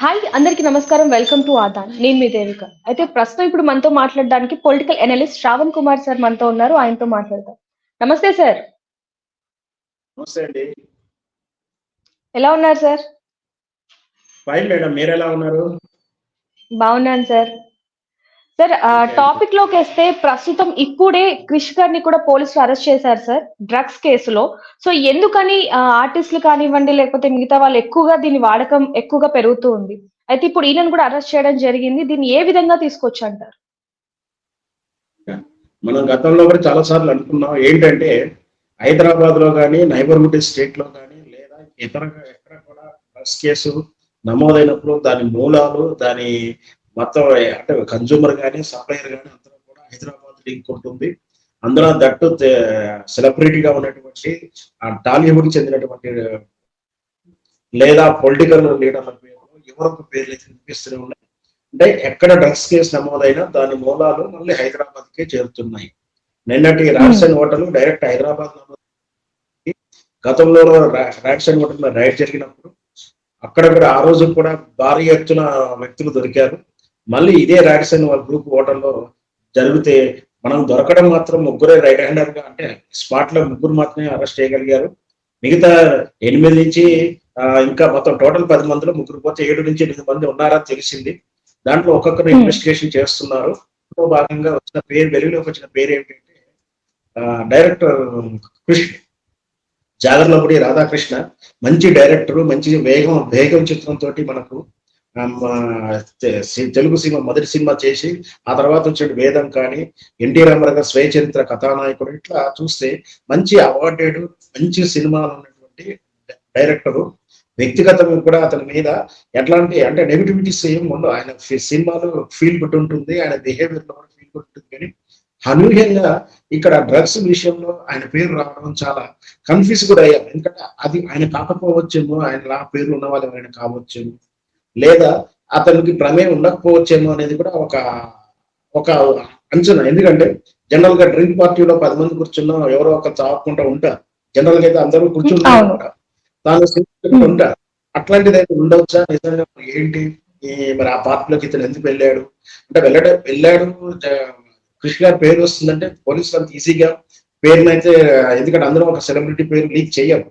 Hi అందరికీ నమస్కారం. Welcome to Aadan నేను మీ దేవిక. అయితే ప్రస్తుతం ఇప్పుడు మనతో మాట్లాడడానికి political analyst Shravan Kumar sir మనతో ఉన్నారు. ఆయనతో మాట్లాడతాం. నమస్తే సార్ ఎలా ఉన్నారు సార్ ఫైన్ మేడం మీరు ఎలా ఉన్నారు? బాగున్నాను సార్ సార్ టాపిక్లోకి వస్తే ప్రస్తుతం ఇప్పుడే క్రిష్ గారిని కూడా పోలీసులు అరెస్ట్ చేశారు సార్ డ్రగ్స్ కేసులో. సో ఎందుకని ఆర్టిస్టులు కానివ్వండి లేకపోతే మిగతా వాళ్ళు ఎక్కువగా దీని వాడకం ఎక్కువగా పెరుగుతూ ఉంది. అయితే ఇప్పుడు ఈయనను కూడా అరెస్ట్ చేయడం జరిగింది. దీన్ని ఏ విధంగా తీసుకొచ్చి అంటారు మనం గతంలో కూడా చాలా సార్లు అనుకున్నాం. ఏంటంటే హైదరాబాద్లో కానీ నైబర్హుడ్ స్టేట్లో కానీ లేదా ఇతర ఎక్కడ కూడా డ్రగ్స్ కేసు నమోదైనప్పుడు దాని మూలాలు దాని మొత్తం అంటే కన్జ్యూమర్ కానీ సప్లయర్ కానీ అందరూ కూడా హైదరాబాద్ లింక్ ఉంటుంది అందులో దట్టు సెలబ్రిటీగా ఉన్నటువంటి టాలీవుడ్ చెందినటువంటి లేదా పొలిటికల్ లీడర్ల పేర్లు ఎవరొక పేర్లు అయితే వినిపిస్తూనే ఉన్నాయి. అంటే ఎక్కడ డ్రగ్స్ కేసు నమోదైనా దాని మూలాలు మళ్ళీ హైదరాబాద్ కే చేరుతున్నాయి. నిన్నటి రాజస్థాన్ హోటల్ డైరెక్ట్ హైదరాబాద్ నమోదు గతంలో రాజస్థాన్ హోటల్ రైడ్ జరిగినప్పుడు అక్కడ కూడా ఆ రోజు కూడా భారీ ఎత్తున వ్యక్తులు దొరికారు. మళ్ళీ ఇదే రాడిసన్ వాళ్ళ గ్రూప్ హోటల్లో జరిగితే మనం దొరకడం మాత్రం ముగ్గురే రైట్ హ్యాండర్గా అంటే స్పాట్లో ముగ్గురు మాత్రమే అరెస్ట్ చేయగలిగారు. మిగతా ఎనిమిది నుంచి ఇంకా మొత్తం టోటల్ పది మందిలో ముగ్గురు పోతే ఏడు నుంచి ఎనిమిది మంది ఉన్నారా తెలిసింది. దాంట్లో ఒక్కొక్కరు ఇన్వెస్టిగేషన్ చేస్తున్నారు. భాగంగా వచ్చిన పేరు వెలుగులోకి వచ్చిన పేరు ఏంటంటే డైరెక్టర్ కృష్ణ జాగర్లపూడి రాధాకృష్ణ. మంచి డైరెక్టర్ మంచి వేగం వేగం చిత్రంతో మనకు తెలుగు సినిమా మొదటి సినిమా చేసి ఆ తర్వాత వచ్చిన వేదం కానీ ఎన్టీ రామారావు గారు స్వయ చరిత్ర కథానాయకుడు ఇట్లా చూస్తే మంచి అవార్డెడ్ మంచి సినిమాలు ఉన్నటువంటి డైరెక్టరు. వ్యక్తిగతంగా కూడా అతని మీద ఎట్లాంటి అంటే నెగిటివిటీస్ ఏం ఉండవు. ఆయన సినిమాలు ఫీల్ గుడ్ ఉంటుంది ఆయన బిహేవియర్లో కూడా ఫీల్ గుడ్ ఉంటుంది కానీ అనూహ్యంగా ఇక్కడ డ్రగ్స్ విషయంలో ఆయన పేరు రావడం చాలా కన్ఫ్యూజ్ కూడా అయ్యాం. ఎందుకంటే అది ఆయన కాకపోవచ్చేమో ఆయన పేరు ఉన్న వాళ్ళు ఆయన కావచ్చేమో. లేదా అతనికి ప్రమేయం ఉండకపోవచ్చేమో అనేది కూడా ఒక ఒక అంచనా. ఎందుకంటే జనరల్గా డ్రింక్ పార్టీలో పది మంది కూర్చున్నా ఎవరో ఒక తాకుండా ఉంటారు. జనరల్గా అయితే అందరూ కూర్చుంటారు తాను ఉంటారు. అట్లాంటిది అయితే ఉండవచ్చా నిజంగా ఏంటి? మరి ఆ పార్టీలోకి ఇతను ఎందుకు వెళ్ళాడు? అంటే వెళ్ళడం వెళ్ళాడు కృష్ణ గారి పేరు వస్తుందంటే పోలీసులు అంత ఈజీగా పేరునైతే ఎందుకంటే అందరూ ఒక సెలబ్రిటీ పేరు లీక్ చేయరు.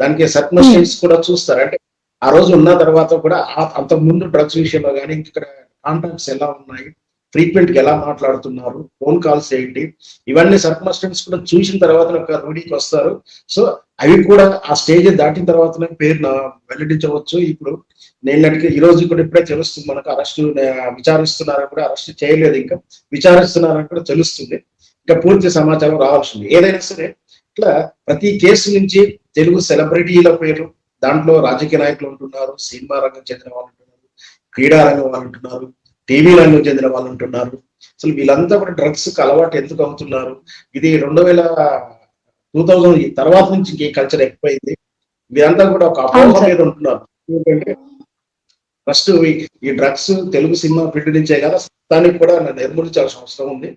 దానికి సర్కమ్స్టెన్స్ కూడా చూస్తారు. అంటే ఆ రోజు ఉన్న తర్వాత కూడా అంతకుముందు ముందు డ్రగ్స్ విషయంలో కానీ ఇక్కడ కాంటాక్ట్స్ ఎలా ఉన్నాయి ట్రీట్మెంట్కి ఎలా మాట్లాడుతున్నారు ఫోన్ కాల్స్ ఏంటి ఇవన్నీ సర్కమస్టెన్స్ కూడా చూసిన తర్వాత ఒక రూడీకి వస్తారు. సో అవి కూడా ఆ స్టేజ్ దాటిన తర్వాత పేరు వెల్లడించవచ్చు. ఇప్పుడు నేను ఈ రోజు కూడా ఇప్పుడే తెలుస్తుంది మనకు అరెస్ట్ విచారిస్తున్నారని కూడా అరెస్ట్ చేయలేదు ఇంకా. విచారిస్తున్నారని కూడా తెలుస్తుంది. ఇంకా పూర్తి సమాచారం రావాల్సింది. ఏదైనా సరే ఇట్లా ప్రతి కేసు నుంచి తెలుగు సెలబ్రిటీల పేరు దాంట్లో రాజకీయ నాయకులు ఉంటున్నారు సినిమా రంగం చెందిన వాళ్ళు ఉంటున్నారు క్రీడా రంగం వాళ్ళు ఉంటున్నారు టీవీ రంగం చెందిన వాళ్ళు ఉంటున్నారు. అసలు వీళ్ళంతా కూడా డ్రగ్స్కి అలవాటు ఎందుకు అవుతున్నారు? ఇది రెండు వేల టూ థౌజండ్ తర్వాత నుంచి ఈ కల్చర్ ఎక్కువైంది. వీరంతా కూడా ఒక అపోహ మీద ఉంటున్నారు. ఎందుకంటే ఫస్ట్ ఈ డ్రగ్స్ తెలుగు సినిమా ఫీల్డ్ నుంచే కదా దానికి కూడా నిర్మూలించాల్సిన అవసరం ఉంది.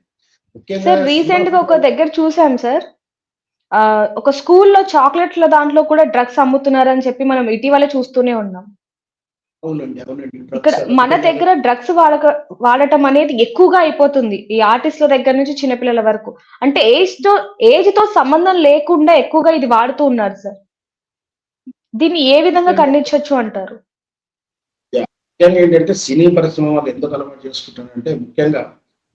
సార్ రీసెంట్గా ఒక దగ్గర చూసాం సార్. ఒక స్కూల్లో చాక్లెట్ల దాంట్లో కూడా డ్రగ్స్ అమ్ముతున్నారని చెప్పి మనం ఇటీవల చూస్తూనే ఉన్నాం. అవునండి అవునండి. ఇక్కడ మన దగ్గర డ్రగ్స్ వాడక వాడటం అనేది ఎక్కువగా అయిపోతుంది ఈ ఆర్టిస్టుల దగ్గర నుంచి చిన్నపిల్లల వరకు. అంటే ఏజ్తో ఏజ్తో సంబంధం లేకుండా ఎక్కువగా ఇది వాడుతూ ఉన్నారు సార్. దీన్ని ఏ విధంగా ఖండించవచ్చు అంటారు? ముఖ్యంగా ఏంటంటే సినీ పరిశ్రమ వాళ్ళు ఎందుకు అలవాటు చేసుకుంటారంటే ముఖ్యంగా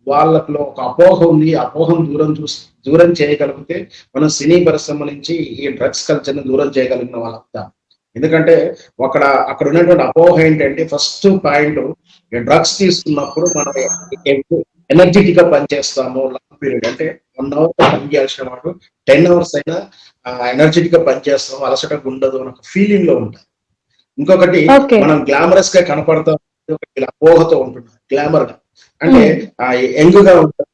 వాళ్ళలో ఒక అపోహ ఉంది. అపోహం దూరం చూసి దూరం చేయగలిగితే మనం సినీ పరిశ్రమ నుంచి ఈ డ్రగ్స్ కల్చర్ని దూరం చేయగలిగిన వాళ్ళంతా ఎందుకంటే అక్కడ అక్కడ ఉన్నటువంటి అపోహ ఏంటంటే ఫస్ట్ పాయింట్ డ్రగ్స్ తీసుకున్నప్పుడు మనం ఎనర్జెటిక్గా పనిచేస్తాము లాంగ్ పీరియడ్ అంటే వన్ అవర్ పని చేయాల్సిన వాడు టెన్ అవర్స్ అయినా ఎనర్జెటిక్గా పనిచేస్తాము అలసట ఉండదు అని ఒక ఫీలింగ్లో ఉంటుంది ఇంకొకటి మనం గ్లామరస్గా కనపడతాం అపోహతో ఉంటున్నాం. గ్లామర్గా అంటే యంగ్గా ఉంటారు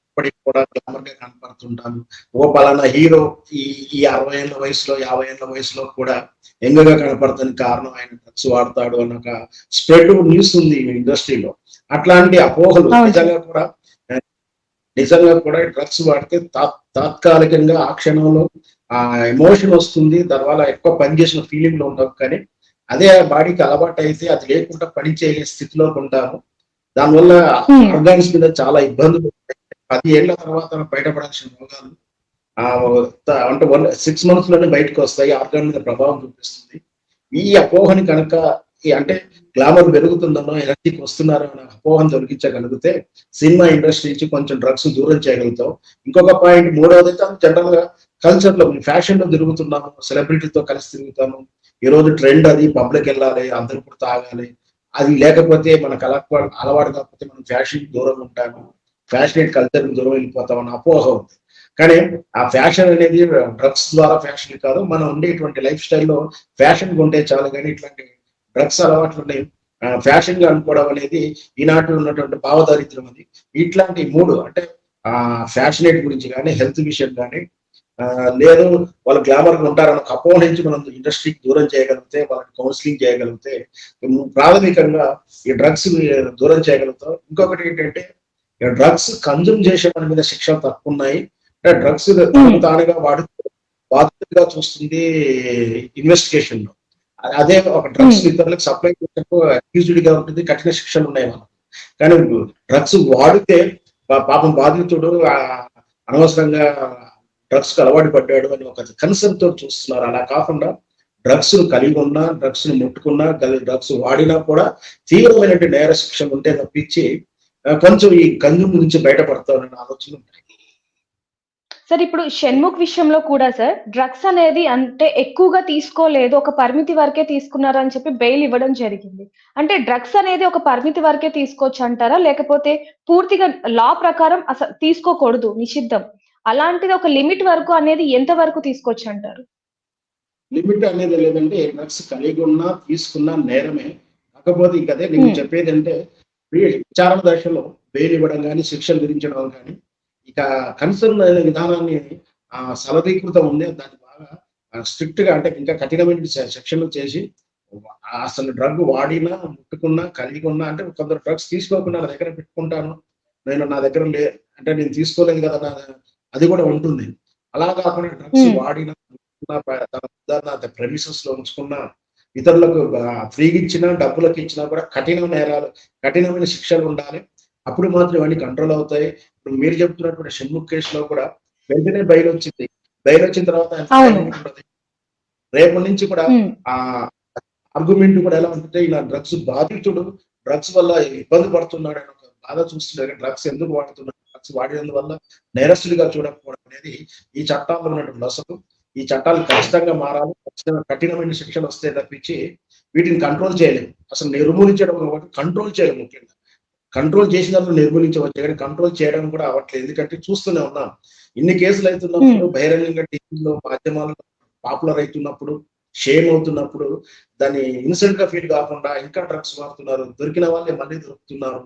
కూడా గ్లామర్గా కనపడుతుంటాను ఓ పలానా హీరో ఈ ఈ అరవై ఏళ్ళ వయసులో యాభై ఏళ్ళ వయసులో కూడా యంగ్గా కనపడతానికి కారణం ఆయన డ్రగ్స్ వాడతాడు అన్న ఒక స్ప్రెడ్ న్యూస్ ఉంది ఇండస్ట్రీలో. అట్లాంటి అపోహలు నిజంగా కూడా నిజంగా కూడా డ్రగ్స్ వాడితే తాత్కాలికంగా ఆ క్షణంలో ఆ ఎమోషన్ వస్తుంది తర్వాత ఎక్కువ పనిచేసిన ఫీలింగ్లో ఉండవు కానీ అదే బాడీకి అలవాటు అయితే అది లేకుండా పని చేయలే స్థితిలోకి ఉంటాము. దానివల్ల Hmm. ఆర్గాన్స్ మీద చాలా ఇబ్బందులు. పది ఏళ్ళ తర్వాత బయటపడాల్సిన రోగాలు అంటే వన్ సిక్స్ మంత్స్లోనే బయటకు వస్తాయి ఆర్గాన్ మీద ప్రభావం చూపిస్తుంది ఈ అపోహని కనుక అంటే గ్లామర్ పెరుగుతుందనో ఎనర్జీకి వస్తున్నారో అనే అపోహను తొలగించగలిగితే సినిమా ఇండస్ట్రీ నుంచి కొంచెం డ్రగ్స్ దూరం చేయగలుగుతాం ఇంకొక పాయింట్ మూడవది అయితే జనరల్గా కల్చర్లో ఫ్యాషన్లో తిరుగుతున్నాము సెలబ్రిటీతో కలిసి తిరుగుతాము ఈ రోజు ట్రెండ్ అది పబ్లిక్ వెళ్ళాలి అందరూ కూడా తాగాలి అది లేకపోతే మనకు అలవాటు అలవాటు కాకపోతే మనం ఫ్యాషన్ దూరం ఉంటాము. ఫ్యాషనేట్ కల్చర్ దూరం వెళ్ళిపోతాం అన్న అపోహ ఉంది. కానీ ఆ ఫ్యాషన్ అనేది డ్రగ్స్ ద్వారా ఫ్యాషన్ కాదు. మనం ఉండేటువంటి లైఫ్ స్టైల్లో ఫ్యాషన్ ఉంటే చాలు కానీ ఇట్లాంటి డ్రగ్స్ అలవాట్లు ఉన్నాయి. ఫ్యాషన్గా అనుకోవడం అనేది ఈనాటి ఉన్నటువంటి భావదారిద్ర్యం అది. ఇట్లాంటి మూడు అంటే ఆ ఫ్యాషనేట్ గురించి కానీ హెల్త్ విషయం కానీ లేదు వాళ్ళు గ్లామర్గా ఉంటారన్న అపోహ నుంచి మనం ఇండస్ట్రీకి దూరం చేయగలిగితే వాళ్ళకి కౌన్సిలింగ్ చేయగలిగితే ప్రాథమికంగా ఈ డ్రగ్స్ దూరం చేయగలుగుతాం. ఇంకొకటి ఏంటంటే డ్రగ్స్ కన్జ్యూమ్ చేసే వారి మీద శిక్షలు తక్కువ ఉన్నాయి. అంటే డ్రగ్స్ తానుగా వాడు బాధ్యతగా చూస్తుంది ఇన్వెస్టిగేషన్లో. అదే ఒక డ్రగ్స్ ఇతరులకు సప్లై చేసినప్పుడు అక్యూజ్డ్గా ఉంటుంది కఠిన శిక్షలు ఉన్నాయి మనకు కానీ డ్రగ్స్ వాడితే పాపం బాధితుడు అనవసరంగా డ్రగ్స్కు అలవాటు పడ్డాడు అని ఒక కన్సర్న్తో చూస్తున్నారు. అలా కాకుండా డ్రగ్స్ను కలిగి ఉన్నా డ్రగ్స్ను ముట్టుకున్నా డ్రగ్స్ వాడినా కూడా తీవ్రమైనటువంటి నేర శిక్ష ఉంటే తప్పించి కొంచెం ఈ కన్జ్యూమ్ నుంచి బయటపడతామనే ఆలోచన ఉంటాయి సార్ ఇప్పుడు షణ్ముఖ్ విషయంలో కూడా సార్ డ్రగ్స్ అనేది అంటే ఎక్కువగా తీసుకోలేదు ఒక పరిమితి వరకే తీసుకున్నారు అని చెప్పి బెయిల్ ఇవ్వడం జరిగింది. అంటే డ్రగ్స్ అనేది ఒక పరిమితి వరకే తీసుకోవచ్చు అంటారా? లేకపోతే పూర్తిగా లా ప్రకారం అసలు తీసుకోకూడదు నిషిద్ధం. అలాంటిది ఒక లిమిట్ వరకు అనేది ఎంత వరకు తీసుకోవచ్చు అంటారు లిమిట్ అనేది లేదంటే డ్రగ్స్ కలిగి ఉన్నా తీసుకున్నా నేరమే. కాకపోతే ఇంక అదే నేను Hmm. చెప్పేది అంటే విచారణ దశలో బెయిల్ ఇవ్వడం కానీ శిక్షలు విధించడం కానీ ఇక కన్సర్న్ అనే విధానాన్ని ఆ సరళీకృతం ఉంది. దాన్ని బాగా స్ట్రిక్ట్గా అంటే ఇంకా కఠినమైన సెక్షన్లు చేసి అసలు డ్రగ్ వాడినా ముట్టుకున్నా కలిగి ఉన్నా అంటే కొందరు డ్రగ్స్ తీసుకోకుండా నా దగ్గర పెట్టుకుంటాను. నేను నా దగ్గర లే అంటే నేను తీసుకోలేదు కదా నా- అది కూడా ఉంటుంది అలా కాకుండా డ్రగ్స్. వాడినా తన ప్రెమిసెస్లో ఉంచుకున్నా ఇతరులకు ఫ్రీగా ఇచ్చినా డబ్బులకు ఇచ్చినా కూడా కఠిన నేరాలు కఠినమైన శిక్షలు ఉండాలి అప్పుడు మాత్రం ఇవన్నీ కంట్రోల్ అవుతాయి ఇప్పుడు మీరు చెప్తున్నటువంటి షణ్ముఖ్ కేసులో కూడా వెంటనే బయలు వచ్చింది బయలు వచ్చిన తర్వాత ఆయన అవును. fine ఉంటుంది. రేపు నుంచి కూడా ఆ ఆర్గ్యుమెంట్ కూడా ఎలా ఉంటుంది ఇలా డ్రగ్స్ బాధితుడు డ్రగ్స్ వల్ల ఇబ్బంది పడుతున్నాడు అని ఒక బాధ చూస్తున్నాడు డ్రగ్స్ ఎందుకు వాడుతున్నాడు డ్రగ్స్ వాడినందువల్ల నేరస్తుడిగా చూడకపోవడం అనేది ఈ చట్టాల్లో ఉన్నటువంటి లసకు ఈ చట్టాలు ఖచ్చితంగా మారాలి ఖచ్చితంగా కఠినమైన శిక్షలు వస్తే తప్పించి వీటిని కంట్రోల్ చేయలేము అసలు నిర్మూలించడం ఒకటి కంట్రోల్ చేయలేము ముఖ్యంగా. కంట్రోల్ చేసినప్పుడు నిర్మూలించవచ్చు కానీ కంట్రోల్ చేయడం కూడా అవ్వట్లేదు. ఎందుకంటే చూస్తూనే ఉన్నాం. ఇన్ని కేసులు అవుతున్నప్పుడు బహిరంగంగా టీవీలో మాధ్యమాలలో పాపులర్ అవుతున్నప్పుడు షేమ్ అవుతున్నప్పుడు దాన్ని ఇన్సెంట్గా ఫీల్ కాకుండా ఇంకా డ్రగ్స్ వాడుతున్నారు దొరికిన వాళ్ళే మళ్ళీ దొరుకుతున్నారు.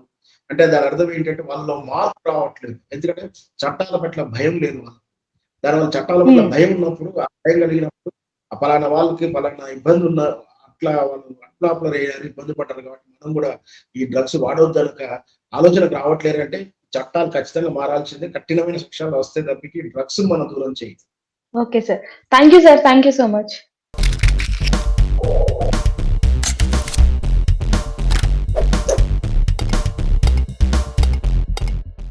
అంటే దాని అర్థం ఏంటంటే వాళ్ళలో మార్పు రావట్లేదు. ఎందుకంటే చట్టాల పట్ల భయం లేదు వాళ్ళు దానివల్ల చట్టాల పట్ల Hmm. భయం ఉన్నప్పుడు ఆ భయం కలిగినప్పుడు ఆ పలానా వాళ్ళకి పలానా ఇబ్బంది ఉన్న అట్లా వాళ్ళు అట్లాపులర్ అయ్యారు ఇబ్బంది పడ్డారు కాబట్టి మనం కూడా ఈ డ్రగ్స్ వాడవద్దు అనక ఆలోచనకు రావట్లేదు అంటే చట్టాలు ఖచ్చితంగా మారాల్సిందే. కఠినమైన శిక్షలు వస్తే తప్పికి డ్రగ్స్ మనం దూరం చేయాలి. Okay sir. Thank you sir. Thank you so much.